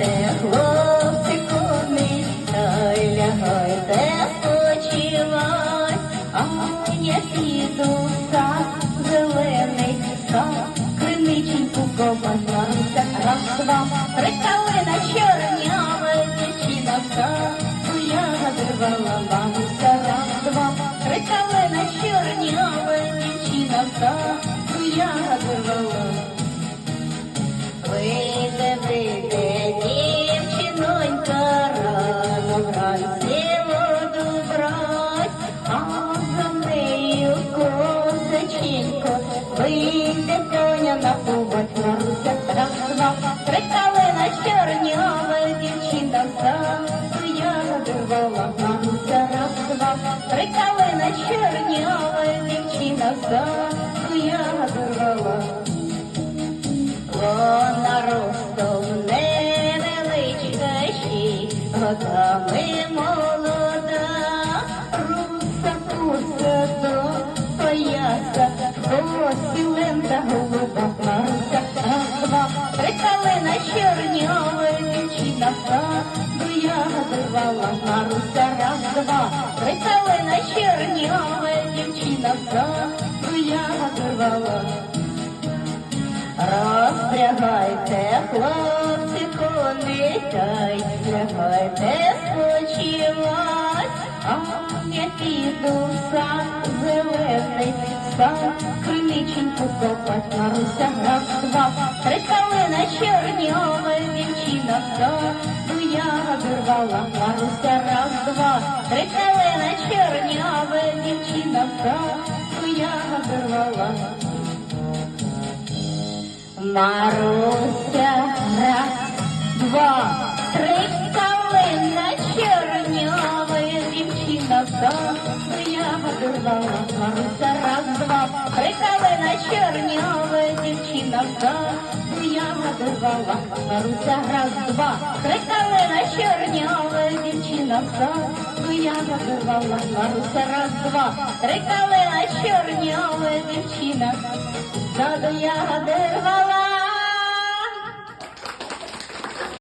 Лягайте, хлопчику, мій, та й лягайте спочивать, а зелений сад, криниченьку копатася, раз, два, три калина чорняве, дівчина в сад, я надривала бабуся, раз, два, три калина я вийде коня на поводь, Маруся, раз, два, три калина чорняве, дівчина вся, я надувала, Маруся, раз, два, три калина чорняве, дівчина вся, я надувала. Вона ростом невеличка ще, годами лента голуба Маруся, раз, два, три калина чорняве, дівчина вся, до я надривала Маруся, раз, два, три калина чорняве, дівчина вся, до я надривала. Розпрягайте, хлопці, коней, та лягайте спочивать, а я піду в сад зелений, сад криниченьку Маруся, раз, два, три калина чорньове, дівчина в саду я обірвала, Маруся, раз, два, три калина чорньове, дівчина в саду я обірвала. Маруся, раз, два, три я. Маруся, раз, два, три калина чорнявая дівчина я подорвала. Маруся, раз, два, три калина чорнявая дівчина я подорвала. Маруся, раз, два, три калина чорнявая дівчина я дервала,